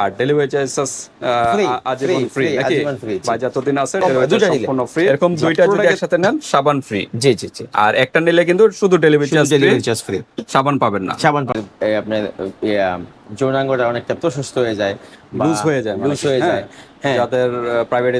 আর delivery charges আজীবন free নাকি? বা যতদিন আছে। সম্পূর্ণ ফ্রি এরকম দুইটা যদি একসাথে নেন সাবান ফ্রি জি জি জি। আর একটা নিলে কিন্তু শুধু delivery charge delivery charge free সাবান পাবেন না। সাবান পাবেন। এই আপনার যৌনাঙ্গটা অনেকটা প্রশস্ত হয়ে যায় লুজ হয়ে যায় লুজ হয়ে যায়। হ্যাঁ। যাদের প্রাইভেট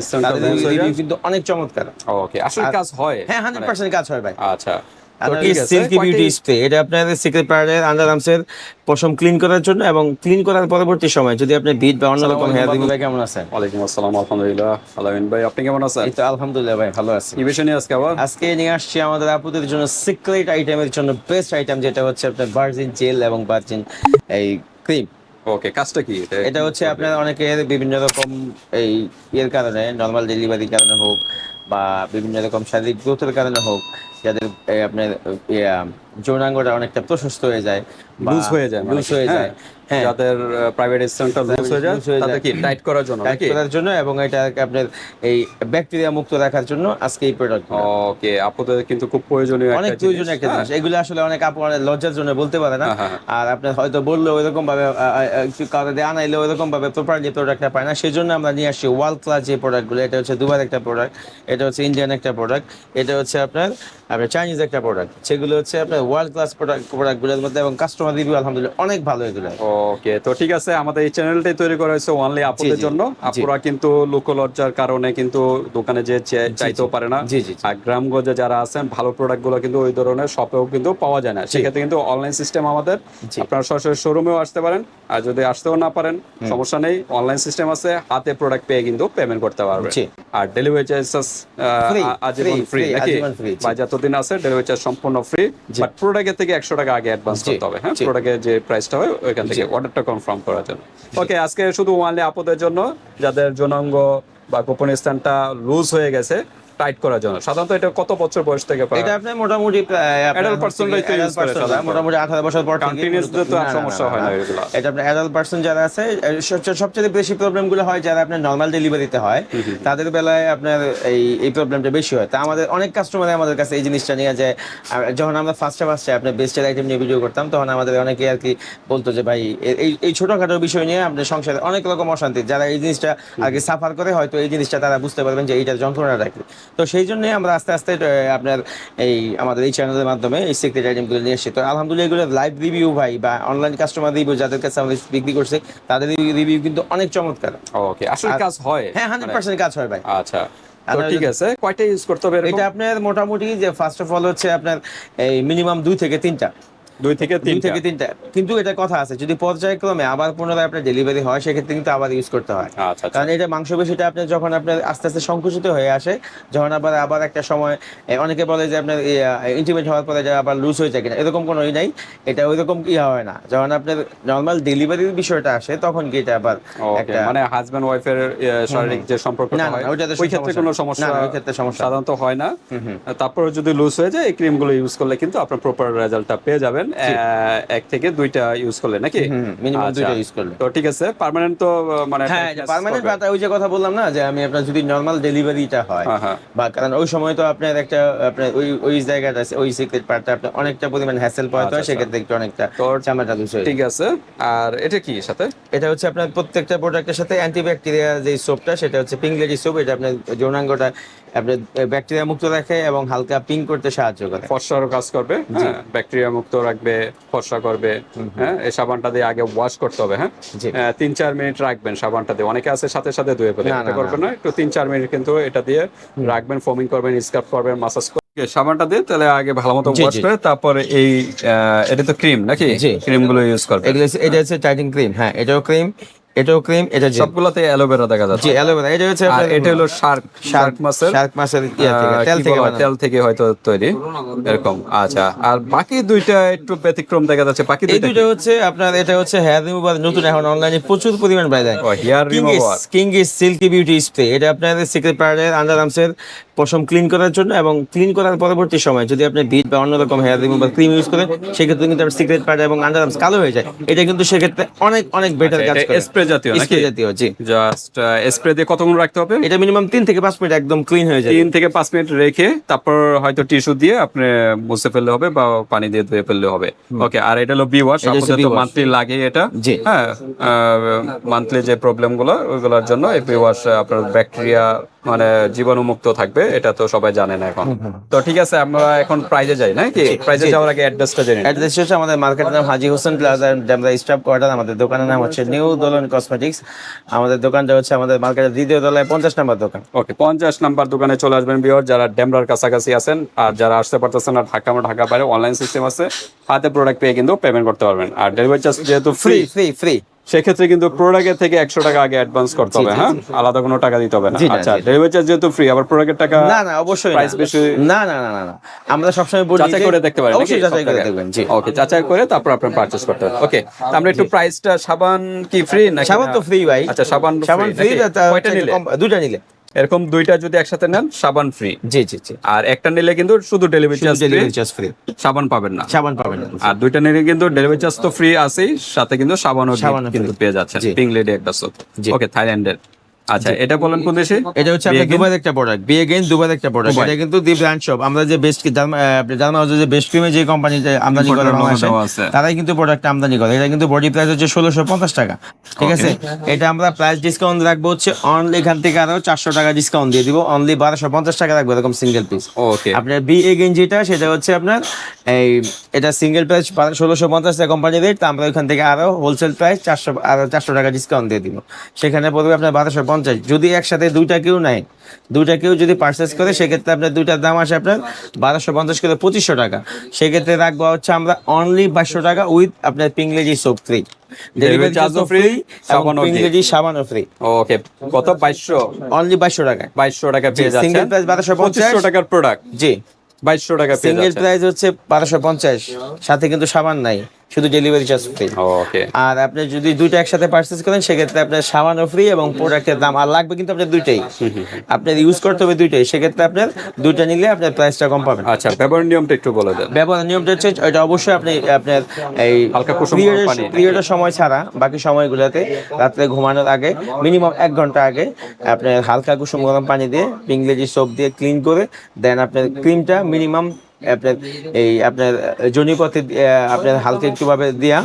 হয়ে কিন্তু অনেক চমৎকার। ওকে আসলে কাজ হয়। হ্যাঁ হান্ড্রেড পার্সেন্ট কাজ হয় ভাই। আচ্ছা। তো আপনার ঠিক সিল্কি বিউটি স্প্রে এটা আপনাদের সিক্রেট পার্লার আন্ডারআর্মসের পশম ক্লিন করার জন্য এবং ক্লিন করার পরবর্তী সময় যদি আপনি বিট বা অন্য রকম হেয়ার রিমুভার কেমন আছেন? ওয়ালাইকুম আসসালাম আলহামদুলিল্লাহ। আলামিন ভাই আপনি কেমন আছেন? এই তো আলহামদুলিল্লাহ ভাই ভালো আছি। কি বিষয় নিয়ে আজকে আবার? আজকে নিয়ে আসছি আমাদের আপুদের জন্য সিক্রেট আইটেমের জন্য বেস্ট আইটেম যেটা হচ্ছে আপনার ভার্জিন জেল এবং ভার্জিন এই ক্রিম ওকে কাজটা কি এটা? হচ্ছে আপনার অনেকের বিভিন্ন রকম এই ইয়ের কারণে নর্মাল ডেলিভারির কারণে হোক বা বিভিন্ন রকম শারীরিক গ্রোথের কারণে হোক যাদের আপনার যৌনাঙ্গটা অনেকটা প্রশস্ত হয়ে যায় লুজ হয়ে যায় লুজ হয়ে যায়। হ্যাঁ। যাদের প্রাইভেট লুজ হয়ে যায় কি টাইট করার জন্য টাইট করার জন্য এবং এটা আপনার এই ব্যাকটেরিয়া মুক্ত রাখার জন্য আজকে এই প্রোডাক্ট ওকে আপনাদের কিন্তু খুব প্রয়োজনীয় অনেক প্রয়োজনীয় একটা হ্যাঁ? জিনিস এগুলো আসলে অনেক লজ্জার জন্য বলতে পারে না। হ্যাঁ, হ্যাঁ, আর আপনার হয়তো বললেও এরকম ভাবে কাউকে দিয়ে আনাইলে ওইরকম ভাবে প্রপারলি প্রোডাক্টটা পায় না। সেই জন্য আমরা নিয়ে আসছি ওয়ার্ল্ড ক্লাস যে প্রোডাক্টগুলো এটা হচ্ছে দুবার একটা প্রোডাক্ট এটা হচ্ছে ইন্ডিয়ান একটা প্রোডাক্ট এটা হচ্ছে আপনার আপনার চাইনিজ একটা প্রোডাক্ট সেগুলো হচ্ছে আপনার ওয়ার্ল্ড ক্লাস প্রোডাক্ট প্রোডাক্টগুলোর মধ্যে এবং কাস্টমার রিভিউ আলহামদুলিল্লাহ অনেক ভালো এগুলো। ওকে তো ঠিক আছে আমাদের এই চ্যানেলটাই তৈরি করা হয়েছে অনলি আপুদের জন্য। আপুরা কিন্তু লোকলজ্জার কারণে কিন্তু দোকানে যে চাইতেও পারে না। আর গ্রামগঞ্জে যারা আছেন ভালো প্রোডাক্টগুলো কিন্তু ওই ধরনের শপেও কিন্তু পাওয়া যায় না। সেক্ষেত্রে কিন্তু অনলাইন সিস্টেম আমাদের। আপনারা সরাসরি শোরুমেও আসতে পারেন। আর যদি আসতেও না পারেন সমস্যা নেই। অনলাইন সিস্টেম আছে হাতে প্রোডাক্ট পেয়ে কিন্তু পেমেন্ট করতে পারবেন আর ডেলিভারি চার্জেস আজীবন ফ্রি নাকি। বা যতদিন আছে ডেলিভারি চার্জ সম্পূর্ণ ফ্রি প্রোডাক্টের থেকে একশো টাকা আগে অ্যাডভান্স করতে হবে হ্যাঁ। প্রোডাক্টের যে প্রাইসটা হয় ওইখান থেকে অর্ডারটা কনফার্ম করার জন্য। ওকে আজকে শুধু ওয়ানলি আপদের জন্য যাদের জনাঙ্গ বা গোপন স্থানটা লুজ হয়ে গেছে টাইট করার জন্য। সাধারণত এটা কত বছর বয়স থেকে পায় এটা আপনার মোটামুটি আপনার Adult তো use করে সাধারণত। মোটামুটি আঠারো বছর পর মূলত- তো না, সমস্যা হয় না। এগুলা। এটা আপনার অ্যাডাল্ট পার্সন যারা আছে সবচেয়ে বেশি প্রবলেমগুলো হয় যারা আপনার নর্মাল ডেলিভারিতে হয় তাদের বেলায় আপনার এই এই প্রবলেমটা বেশি হয়। তা আমাদের অনেক কাস্টমার আমাদের কাছে এই জিনিসটা নিয়ে যায়। যখন আমরা ফার্স্টে ফার্স্টে আপনার বেস্টের আইটেম নিয়ে ভিডিও করতাম তখন আমাদের অনেকে আর কি বলতো যে ভাই এই এই ছোটখাটো বিষয় নিয়ে আপনার সংসারে অনেক রকম অশান্তি। যারা এই জিনিসটা আগে সাফার করে হয়তো এই জিনিসটা তারা বুঝতে পারবেন যে এইটার যন্ত্রণাটা কি? তো সেই জন্য আমরা আস্তে আস্তে আপনার এই আমাদের এই চ্যানেলের মাধ্যমে এই সিক্রেট আইটেমগুলো নিয়ে এসেছি। তো আলহামদুলিল্লাহ এগুলো লাইভ রিভিউ ভাই বা অনলাইন কাস্টমার রিভিউ যাদের কাছে আমাদের বিক্রি করছে তাদের রিভিউ কিন্তু অনেক চমৎকার। ওকে আসলে কাজ হয়। হ্যাঁ হান্ড্রেড পার্সেন্ট কাজ হয় ভাই। আচ্ছা ঠিক আছে কয়টা ইউজ করতে হবে এটা আপনার মোটামুটি যে ফার্স্ট অফ অল হচ্ছে আপনার এই মিনিমাম দুই থেকে তিনটা। দুই থেকে তিন থেকে তিনটা। কিন্তু এটা কথা আছে যদি পর্যায়ক্রমে আবার পুনরায় আপনার ডেলিভারি হয় সেক্ষেত্রে কিন্তু আবার ইউজ করতে হয়। আচ্ছা আচ্ছা। কারণ এটা মাংস পেশিটা আপনার যখন আপনার আস্তে আস্তে সংকুচিত হয়ে আসে যখন আবার আবার একটা সময় অনেকে বলে যে আপনার ইন্টিমেট হওয়ার পরে যে আবার লুজ হয়ে যায় কিনা এরকম কোনো ই নাই। এটা ওইরকম কি হয় না। যখন আপনার নর্মাল ডেলিভারির বিষয়টা আসে তখন কি এটা আবার একটা মানে হাজবেন্ড ওয়াইফের শারীরিক যে সম্পর্কটা না, হয় ওইটাতে ওই ক্ষেত্রে কোনো সমস্যা না, ওই ক্ষেত্রে সমস্যা সাধারণত হয় না। তারপরে যদি লুজ হয়ে যায় এই ক্রিমগুলো ইউজ করলে কিন্তু আপনার প্রপার রেজাল্টটা পেয়ে যাবেন। এক থেকে দুইটা ইউজ করলে নাকি মিনিমাম আচ্ছা। দুইটা ইউজ করলে তো ঠিক আছে পার্মানেন্ট তো মানে হ্যাঁ পার্মানেন্ট করবে। ওই যে কথা বললাম না যে আমি আপনার যদি নর্মাল ডেলিভারিটা হয় হ্যাঁ, হ্যাঁ। বা কারণ ওই সময় তো আপনার একটা আপনার ওই ওই জায়গাটা আছে, ওই সিক্রেট পার্টটা আপনার অনেকটা পরিমাণ হ্যাসেল পাওয়া আচ্ছা, হয় সেক্ষেত্রে একটু অনেকটা চামড়াটা হয়ে ঠিক আছে আর এটা কি সাথে এটা হচ্ছে আপনার প্রত্যেকটা প্রোডাক্টের সাথে অ্যান্টিব্যাকটেরিয়া যে সোপটা সেটা হচ্ছে পিংলেরি সোপ এটা আপনার যৌনাঙ্গটা আপনার ব্যাকটেরিয়া মুক্ত রাখে এবং হালকা পিং করতে সাহায্য করে। ফর্সারও কাজ করবে হ্যাঁ? ব্যাকটেরিয়া মুক্ত রাখবে ফর্সা করবে হ্যাঁ? এই সাবানটা দিয়ে আগে ওয়াশ করতে হবে হ্যাঁ? তিন চার মিনিট রাখবেন সাবানটা দিয়ে। অনেকে আছে সাথে সাথে ধুয়ে ফেলে এটা না, করবেন না। একটু তিন চার মিনিট কিন্তু এটা দিয়ে রাখবেন ফোমিং করবেন স্কার্প করবেন মাসাজ সাবানটা দিয়ে তাহলে আগে ভালো মতো ওয়াশ করে তারপরে এই এটা তো ক্রিম নাকি। ক্রিমগুলো ইউজ করবে এটা হচ্ছে টাইটিং ক্রিম হ্যাঁ এটাও ক্রিম এটাও ক্রিম এটা সবগুলোতে অ্যালোভেরা দেখা জি যাচ্ছে অ্যালোভেরা এটা হচ্ছে আর এটা হলো শার্ক শার্ক শার্ক মাছের তেল থেকে তেল থেকে হয়তো তৈরি। এরকম। আচ্ছা আর বাকি দুইটা একটু ব্যতিক্রম দেখা যাচ্ছে। বাকি দুইটা হচ্ছে আপনার এটা হচ্ছে হেয়ার রিমুভার নতুন এখন অনলাইনে প্রচুর পরিমাণ পাওয়া যায়। King is silky beauty spray এটা আপনাদের সিক্রেট পার্লার আন্ডারআর্মসের পশম ক্লিন করার জন্য এবং ক্লিন করার পরবর্তী সময় যদি আপনি বিট বা অন্য রকম হেয়ার রিমুভার ক্রিম ইউজ করেন সেক্ষেত্রে কিন্তু আপনার সিক্রেট পার্লার এবং আন্ডারআর্মস কালো হয়ে যায়। এটা কিন্তু সেক্ষেত্রে অনেক অনেক বেটার কাজ করে। স্প্রে জাতীয় নাকি? স্প্রে জাতীয় জি। জাস্ট স্প্রে দিয়ে কতক্ষণ রাখতে হবে? এটা মিনিমাম 3 থেকে পাঁচ মিনিট একদম ক্লিন হয়ে যায় তিন থেকে পাঁচ মিনিট রেখে তারপর হয়তো টিস্যু দিয়ে আপনি মুছে ফেললে হবে বা পানি দিয়ে ধুয়ে ফেললে হবে। ওকে আর এটা হলো বি ওয়াশ এটা হচ্ছে আপনাদের তো bee wash। মান্থলি লাগে এটা। হ্যাঁ মান্থলি যে প্রবলেমগুলো ওইগুলোর জন্য এই বি ওয়াশ আপনার ব্যাকটেরিয়া মানে জীবাণুমুক্ত থাকবে এটা তো সবাই জানে না এখন। তো ঠিক আছে আমরা এখন প্রাইজে যাই নাকি প্রাইজে যাওয়ার আগে অ্যাড্রেসটা জেনে অ্যাড্রেস হচ্ছে আমাদের মার্কেটের নাম Haji Hossain plaza Demra staff quarter আমাদের দোকানের নাম হচ্ছে নিউ দোলন কসমেটিক্স আমাদের দোকানটা হচ্ছে আমাদের মার্কেটের দ্বিতীয় তলায় পঞ্চাশ নাম্বার দোকান। ওকে পঞ্চাশ নাম্বার দোকানে চলে আসবেন বিয়র যারা ডেমরার কাছাকাছি আছেন আর যারা আসতে পারতেছেন না ঢাকা আমরা ঢাকা বাইরে অনলাইন সিস্টেম আছে। হাতে প্রোডাক্ট পেয়ে কিন্তু পেমেন্ট করতে পারবেন। আর ডেলিভারি চার্জ যেহেতু ফ্রি ফ্রি ফ্রি সেক্ষেত্রে কিন্তু প্রোডাক্টের থেকে একশো টাকা আগে অ্যাডভান্স করতে হবে হ্যাঁ? আলাদা কোনো টাকা দিতে হবে না। আচ্ছা ডেলিভারি চার্জ যেহেতু ফ্রি আবার প্রোডাক্টের টাকা না না অবশ্যই প্রাইস বেশি? না না না না আমরা সবসময় বলি যাচাই করে দেখতে পারেন অবশ্যই যাচাই করে দেখবেন জি। ওকে যাচাই করে তারপর আপনি পারচেজ করতে পারেন ওকে আমরা একটু প্রাইসটা সাবান কি ফ্রি না সাবান তো ফ্রি ভাই। আচ্ছা সাবান সাবান ফ্রি দুটো কয়টা নিলে? দুটা নিলে। এরকম দুইটা যদি একসাথে নেন সাবান ফ্রি জি জি জি। আর একটা নিলে কিন্তু শুধু delivery charge delivery charge free সাবান পাবেন না। সাবান পাবেন না। আর দুইটা নিলে কিন্তু ডেলিভারি চার্জ তো ফ্রি আছেই সাথে কিন্তু সাবানও কিন্তু পেয়ে যাচ্ছেন। পিং লেডি একটা সোপ ওকে থাইল্যান্ডের আচ্ছা এটা বলেন কোন দেশে? এটা হচ্ছে আপনার দুবাইয়ের একটা প্রোডাক্ট দুবাইয়ের একটা প্রোডাক্ট এটা কিন্তু দি ব্র্যান্ড শপ আমরা যে বেস্ট জার্মান যে বেস্ট ক্রিমে যে কোম্পানি যে আমদানি করে তারাই কিন্তু প্রোডাক্ট আমদানি করে। এটা কিন্তু বডি প্রাইস হচ্ছে ষোলোশো পঞ্চাশ টাকা ঠিক আছে? এটা আমরা প্রাইস ডিসকাউন্ট রাখব হচ্ছে অনলি এখান থেকে আরও চারশো টাকা ডিসকাউন্ট দিয়ে দিব। অনলি বারোশো পঞ্চাশ টাকা রাখব এরকম সিঙ্গেল পিস ওকে আপনার বি এ গেঞ্জিটা সেটা হচ্ছে আপনার এই এটা সিঙ্গেল প্রাইস ষোলোশো পঞ্চাশ টাকা কোম্পানি রেট আমরা ওইখান থেকে আরও হোলসেল প্রাইস চারশো আরও চারশো টাকা ডিসকাউন্ট দিয়ে দিব। সেখানে পড়বে আপনার বারোশো পঞ্চাশ। যদি একসাথে দুইটা কেউ নেয় দুইটা কেউ যদি পার্চেস করে সেক্ষেত্রে আপনার দুইটার দাম আসে আপনার বারোশো পঞ্চাশ করে পঁচিশশো টাকা। সেক্ষেত্রে রাখব হচ্ছে আমরা অনলি বাইশশো টাকা উইথ আপনার pink lady soap free delivery চার্জও ফ্রি সাবানও free। সাবানও ফ্রি ওকে কত? বাইশশো? অনলি বাইশশো টাকায়। বাইশশো টাকা পেয়ে যাচ্ছেন। single price 1250 টাকার প্রোডাক্ট জি। বাইশশো টাকা পেয়ে সিঙ্গেল যাচ্ছেন। প্রাইস হচ্ছে বারোশো পঞ্চাশ। সাথে কিন্তু সাবান নাই। শুধু ডেলিভারি চার্জ ফ্রি ওকে আর আপনি যদি দুইটা একসাথে পার্চেস করেন সেক্ষেত্রে আপনার সাবানও ফ্রি এবং প্রোডাক্টের দাম আর লাগবে কিন্তু আপনার দুইটাই। আপনার ইউজ করতে হবে দুইটাই। সেক্ষেত্রে আপনার দুইটা নিলে আপনার প্রাইসটা কম পাবেন। আচ্ছা ব্যবহার নিয়মটা একটু বলে দেন। ব্যবহার নিয়মটা হচ্ছে এটা অবশ্যই আপনি আপনার এই হালকা কুসুম পিরিয়ডের পানি। পিরিয়ডের সময় ছাড়া বাকি সময়গুলোতে রাত্রে ঘুমানোর আগে মিনিমাম এক ঘণ্টা আগে আপনার হালকা কুসুম গরম পানি দিয়ে ইংরেজি সোপ দিয়ে ক্লিন করে দেন আপনার ক্রিমটা মিনিমাম আপনার এই আপনার জনিপথে আপনার হালকা একটু ভাবে দিয়া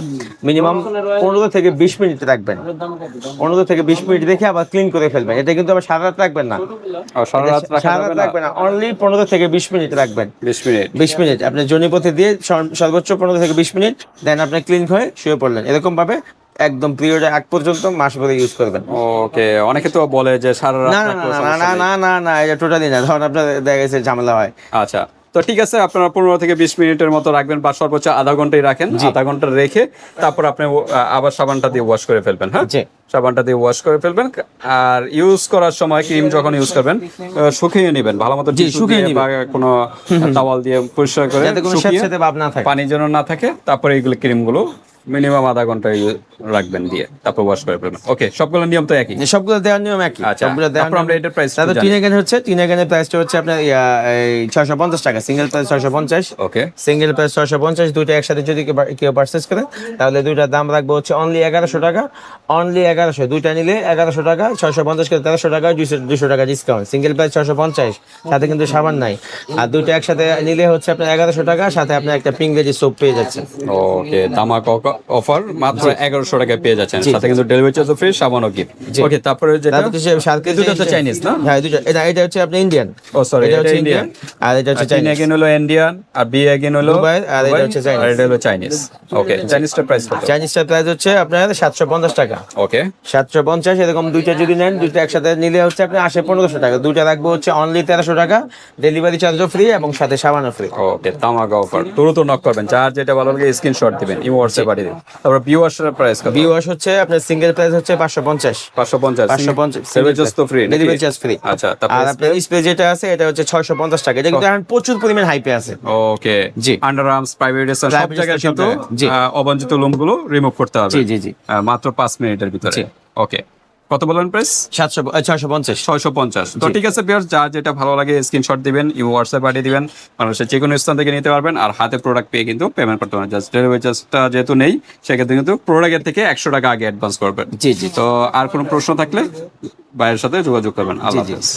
মিনিমাম পনেরো থেকে বিশ মিনিট রাখবেন। পনেরো থেকে বিশ মিনিট রেখে আবার ক্লিন করে ফেলবেন। এটা কিন্তু আবার সারা রাত রাখবেন না। সারা রাত রাখবেন না অনলি পনেরো থেকে বিশ মিনিট রাখবেন। বিশ মিনিট। বিশ মিনিট। আপনি জনিপথে দিয়ে সর্বোচ্চ পনেরো থেকে বিশ মিনিট দেন আপনি ক্লিন হয়ে শুয়ে পড়লেন। এরকম ভাবে একদম পিরিয়ডে আগ পর্যন্ত মাস ভরে ইউজ করবেন। ওকে অনেকে তো বলে যে সারা রাত না না না। না না না এটা টোটালি না। ধরুন আপনার দেখা গেছে ঝামেলা হয়। আচ্ছা। তো ঠিক আছে আপনারা পনেরো থেকে বিশ মিনিটের মতো রাখবেন বা সর্বোচ্চ আধা ঘন্টাই রাখেন। আধা ঘণ্টা রেখে তারপর আপনি আবার সাবানটা দিয়ে ওয়াশ করে ফেলবেন হ্যাঁ? সাবানটা দিয়ে ওয়াশ করে ফেলবেন। আর ইউজ করার সময় ক্রিম যখন ইউজ করবেন শুকিয়ে নেবেন। ভালো মতো শুকিয়ে বা কোনো তাওয়াল দিয়ে পরিষ্কার করে পানি যেন না থাকে তারপরে এইগুলো ক্রিমগুলো মিনিমাম আধা ঘণ্টা রাখবেন দিয়ে তারপর ওয়াশ করে ফেলবেন। ওকে সবগুলো নিয়ম তো একই? সবগুলো দেওয়ার নিয়ম একই। আচ্ছা, সবগুলো দেওয়ার আমরা এটার একটু তাহলে। তিন এগান হচ্ছে তিন এগানের প্রাইসটা হচ্ছে আপনার ছয়শো পঞ্চাশ টাকা সিঙ্গেল প্রাইস ছয়শো পঞ্চাশ। ওকে সিঙ্গেল প্রাইস ছয়শো পঞ্চাশ দুইটা একসাথে যদি কেউ পারচেস করে তাহলে দুইটার দাম রাখব হচ্ছে অনলি এগারোশো টাকা। অনলি এগারোশো দুইটা নিলে এগারোশো টাকা ছয়শো পঞ্চাশ করে তেরোশো টাকা দুইশো দুশো টাকা ডিসকাউন্ট সিঙ্গেল প্রাইস ছয়শো পঞ্চাশ সাথে কিন্তু সাবান নাই। আর দুইটা একসাথে নিলে হচ্ছে আপনার এগারোশো টাকা সাথে আপনার একটা পিংরেজি সোপ পেয়ে যাচ্ছে ওকে দামাক অফার মাত্র এগারোশো টাকায় পেয়ে যাচ্ছেন। সাথে কিন্তু ডেলিভারি চার্জ ফ্রি সাবানও গিফট ওকে তারপরে যেটা? দুটো তো চাইনিজ না? হ্যাঁ দুটো। এটা এটা হচ্ছে আপনি ইন্ডিয়ান ও সরি এটা হচ্ছে ইন্ডিয়ান আর এটা হচ্ছে চাইনিজ এগেন হলো ইন্ডিয়ান আর বি এগেন হলো দুবাই, আর এটা হচ্ছে চাইনিজ। আর এটা হলো চাইনিজ ওকে চাইনিজটা প্রাইস কত? চাইনিজটার প্রাইস হচ্ছে আপনার সাতশো পঞ্চাশ টাকা। ওকে সাতশো পঞ্চাশ এরকম দুইটা যদি নেন দুইটা একসাথে নিলে হচ্ছে আপনি আসে পনেরোশো টাকা। দুইটা রাখব হচ্ছে অনলি তেরোশো টাকা। ডেলিভারি চার্জও ফ্রি এবং সাথে সাবানও ফ্রি ওকে তামাক অফার দ্রুত নক করবেন। যার যেটা ভালো লাগে স্ক্রিনশট দিবেন। ইমো হোয়াটসঅ্যাপ তারপর প্রাইস কত? হচ্ছে আপনার সিঙ্গেল প্রাইস হচ্ছে পাঁচশো পঞ্চাশ। পাঁচশো পঞ্চাশ। পাঁচশো চার্জ তো ফ্রি ডেলিভারি চার্জ ফ্রি আচ্ছা আর তারপর আপনার স্প্রে যেটা আছে এটা হচ্ছে ছয়শো পঞ্চাশ টাকা। এটা কিন্তু এখন প্রচুর পরিমাণ হাইপে আছে। ওকে জি। আন্ডার আর্মস প্রাইভেট সব Private জায়গায় কিন্তু। অবাঞ্ছিত লোমগুলো রিমুভ করতে হবে। জি জি জি। মাত্র পাঁচ মিনিটের ভিতরে। ওকে কত বলেন প্রাইস সাতশো ছয়শো পঞ্চাশ। ছয়শো পঞ্চাশ। তো ঠিক আছে বিয়ার যা যেটা ভালো লাগে স্ক্রিনশট দিবেন ইউ হোয়াটসঅ্যাপ পাঠিয়ে দিবেন মানুষের যে কোনো স্থান থেকে নিতে পারবেন আর হাতে প্রোডাক্ট পেয়ে কিন্তু পেমেন্ট করতে পারবেন। জাস্ট ডেলিভারি চার্জটা যেহেতু নেই সেক্ষেত্রে কিন্তু প্রোডাক্টের থেকে একশো টাকা আগে অ্যাডভান্স করবেন। জি জি। তো আর কোনো প্রশ্ন থাকলে বাইরের সাথে যোগাযোগ করবেন। আল্লাহ হাফেজ।